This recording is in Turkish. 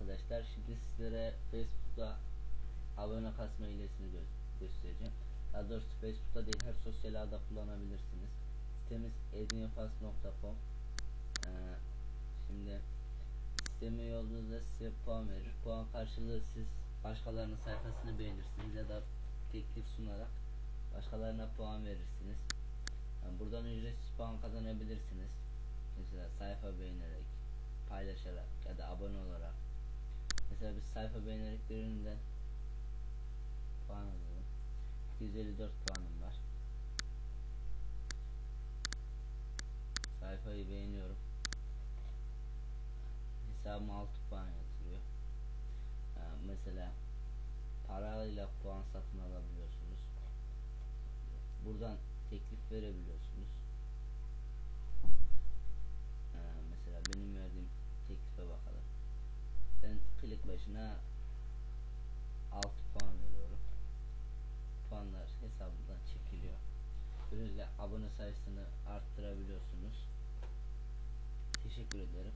arkadaşlar. Şimdi sizlere Facebook'ta abone kasma hilesini gö- göstereceğim. Daha doğrusu Facebook'ta değil her sosyal ağda kullanabilirsiniz. Sitemiz edniyofast.com ee, Şimdi sistemi yolunuzda size puan verir. Puan karşılığı siz başkalarının sayfasını beğenirsiniz ya da teklif sunarak başkalarına puan verirsiniz. Yani buradan ücretsiz puan kazanabilirsiniz. Mesela sayfa beğenerek, paylaşarak ya da abone olarak. Mesela biz sayfa beğenerek puan alıyorum. 254 puanım var. Sayfayı beğeniyorum. Hesabıma 6 puan yatırıyor. Ee, mesela parayla puan satın alabiliyorsunuz. Buradan teklif verebiliyorsunuz. Başına 6 puan veriyorum. Puanlar hesabımdan çekiliyor. Böylelikle abone sayısını arttırabiliyorsunuz. Teşekkür ederim.